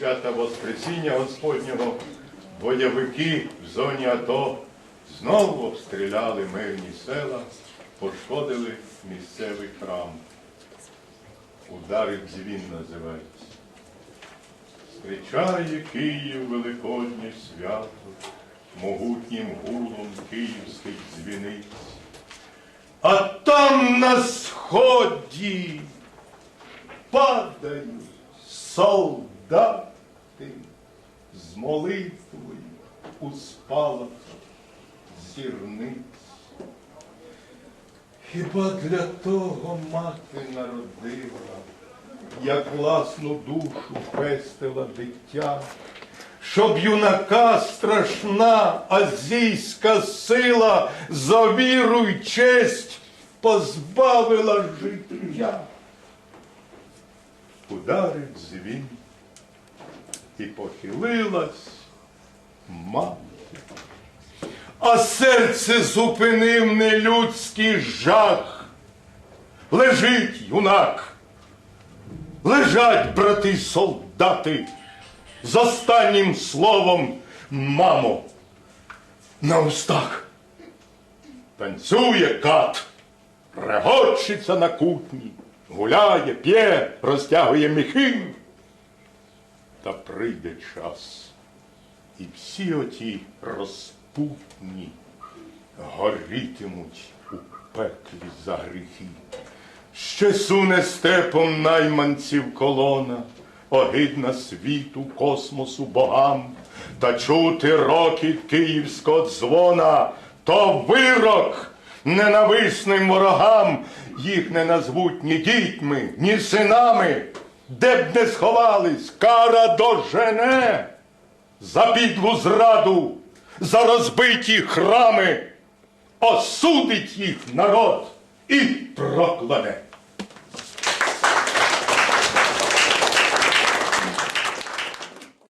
свята Воскресіння Господнього бойовики в зоні АТО знову обстріляли мирні села, пошкодили місцевий храм. Удари дзвін називається. Зустрічає Київ Великоднє свято, могутнім гулом київських дзвіниць. А там на сході падають солдати з молитвою у спалахах зірниць. Хіба для того мати народила, як власну душу пестила дитя, щоб юнака страшна азійська сила за віру й честь позбавила життя. Ударив дзвін і похилилась мати. А серце зупинив нелюдський жах. Лежить юнак, лежать брати солдати з останнім словом мамо на устах. Танцює кат, регочеться на кутні, гуляє, п'є, розтягує міхи. Та прийде час, і всі оті розпутні горітимуть у пеклі за гріхи. Ще суне степом найманців колона, огидна світу, космосу богам, та чути рокіт київського дзвона, то вирок ненависним ворогам, їх не назвуть ні дітьми, ні синами, де б не сховались, кара дожене за підлу зраду, за розбиті храми, осудить їх народ і прокляне.